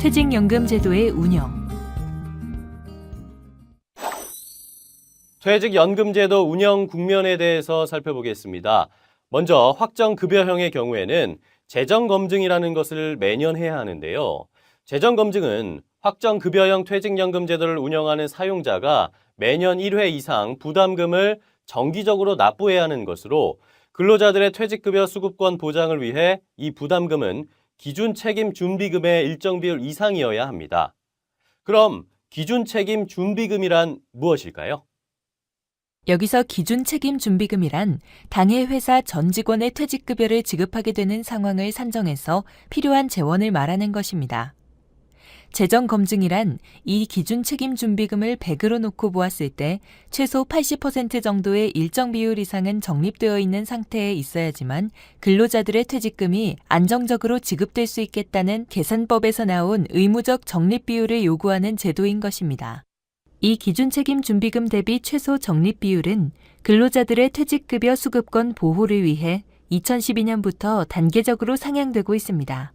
퇴직연금 제도의 운영, 퇴직연금제도 운영 국면에 대해서 살펴보겠습니다. 먼저 확정급여형의 경우에는 재정검증이라는 것을 매년 해야 하는데요. 재정검증은 확정급여형 퇴직연금제도를 운영하는 사용자가 매년 1회 이상 부담금을 정기적으로 납부해야 하는 것으로 근로자들의 퇴직급여 수급권 보장을 위해 이 부담금은 기준 책임 준비금의 일정 비율 이상이어야 합니다. 그럼 기준 책임 준비금이란 무엇일까요? 여기서 기준 책임 준비금이란 당해 회사 전 직원의 퇴직급여를 지급하게 되는 상황을 산정해서 필요한 재원을 말하는 것입니다. 재정 검증이란 이 기준 책임 준비금을 100으로 놓고 보았을 때 최소 80% 정도의 일정 비율 이상은 적립되어 있는 상태에 있어야지만 근로자들의 퇴직금이 안정적으로 지급될 수 있겠다는 계산법에서 나온 의무적 적립 비율을 요구하는 제도인 것입니다. 이 기준 책임 준비금 대비 최소 적립 비율은 근로자들의 퇴직급여 수급권 보호를 위해 2012년부터 단계적으로 상향되고 있습니다.